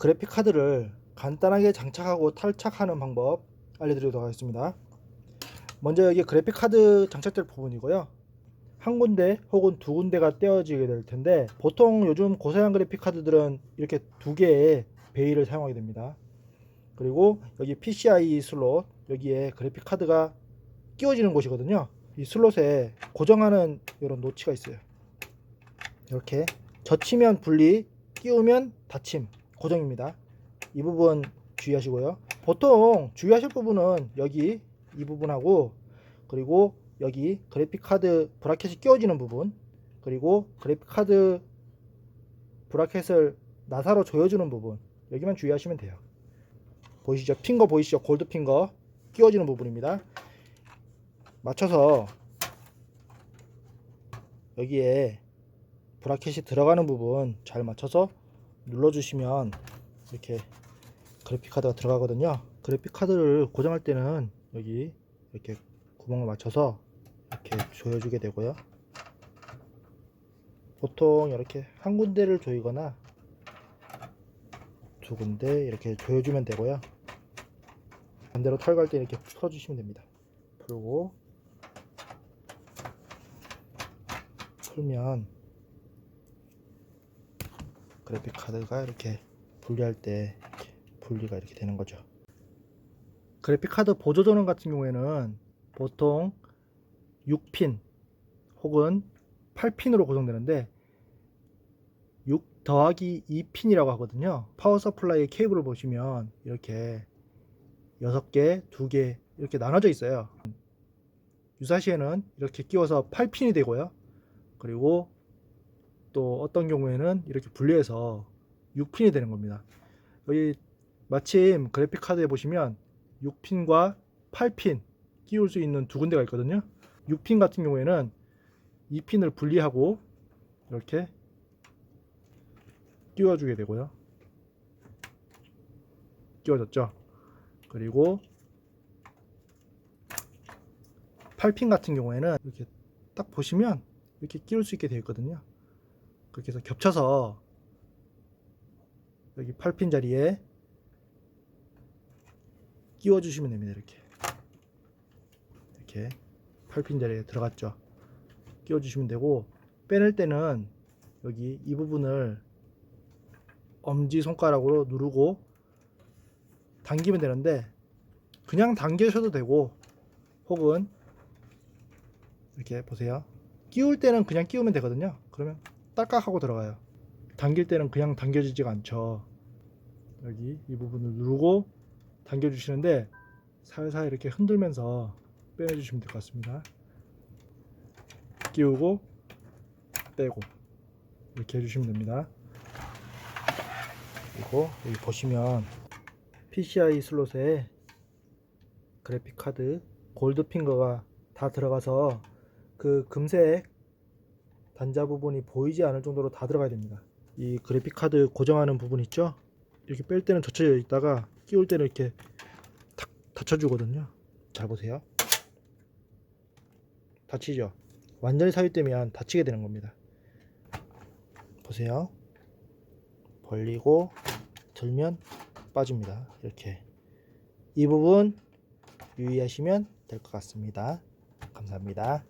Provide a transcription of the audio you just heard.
그래픽 카드를 간단하게 장착하고 탈착하는 방법 알려드리도록 하겠습니다. 먼저 여기 그래픽 카드 장착될 부분이고요. 한 군데 혹은 두 군데가 떼어지게 될 텐데 보통 요즘 고사양 그래픽 카드들은 이렇게 두 개의 베일을 사용하게 됩니다. 그리고 여기 PCI 슬롯 여기에 그래픽 카드가 끼워지는 곳이거든요. 이 슬롯에 고정하는 이런 노치가 있어요. 이렇게 젖히면 분리, 끼우면 닫힘 고정입니다. 이 부분 주의하시고요. 보통 주의하실 부분은 여기 이 부분하고 그리고 여기 그래픽 카드 브라켓이 끼워지는 부분 그리고 그래픽 카드 브라켓을 나사로 조여주는 부분 여기만 주의하시면 돼요. 보이시죠? 핑거 보이시죠? 골드 핑거 끼워지는 부분입니다. 맞춰서 여기에 브라켓이 들어가는 부분 잘 맞춰서 눌러주시면 이렇게 그래픽 카드가 들어가거든요. 그래픽 카드를 고정할 때는 여기 이렇게 구멍을 맞춰서 이렇게 조여주게 되고요. 보통 이렇게 한 군데를 조이거나 두 군데 이렇게 조여주면 되고요. 반대로 탈거할 때 이렇게 풀어주시면 됩니다. 풀고 풀면 그래픽 카드가 이렇게 분리할 때 분리가 이렇게 되는 거죠. 그래픽 카드 보조 전원 같은 경우에는 보통 6핀 혹은 8핀으로 고정되는데 6 더하기 2핀이라고 하거든요. 파워 서플라이 케이블을 보시면 이렇게 6개, 2개 이렇게 나눠져 있어요. 유사시에는 이렇게 끼워서 8핀이 되고요. 그리고 또 어떤 경우에는 이렇게 분리해서 6핀이 되는 겁니다. 여기 마침 그래픽 카드에 보시면 6핀과 8핀 끼울 수 있는 두 군데가 있거든요. 6핀 같은 경우에는 2핀을 분리하고 이렇게 끼워주게 되고요. 끼워졌죠. 그리고 8핀 같은 경우에는 이렇게 딱 보시면 이렇게 끼울 수 있게 되어 있거든요. 그렇게 해서 겹쳐서 여기 8핀 자리에 끼워 주시면 됩니다. 이렇게 이렇게 8핀 자리에 들어갔죠. 끼워 주시면 되고 빼낼 때는 여기 이 부분을 엄지 손가락으로 누르고 당기면 되는데 그냥 당기셔도 되고 혹은 이렇게 보세요. 끼울 때는 그냥 끼우면 되거든요. 그러면 딸깍 하고 들어가요. 당길 때는 그냥 당겨지지가 않죠. 여기 이 부분을 누르고 당겨주시는데 살살 이렇게 흔들면서 빼내주시면 될 것 같습니다. 끼우고 빼고 이렇게 해주시면 됩니다. 그리고 여기 보시면 PCI 슬롯에 그래픽 카드 골드 핑거가 다 들어가서 그 금색 단자 부분이 보이지 않을 정도로 다 들어가야 됩니다. 이 그래픽 카드 고정하는 부분 있죠? 이렇게 뺄 때는 젖혀져 있다가 끼울 때는 이렇게 탁 닫혀주거든요. 잘 보세요. 닫히죠? 완전히 삽입되면 닫히게 되는 겁니다. 보세요. 벌리고 들면 빠집니다. 이렇게 이 부분 유의하시면 될 것 같습니다. 감사합니다.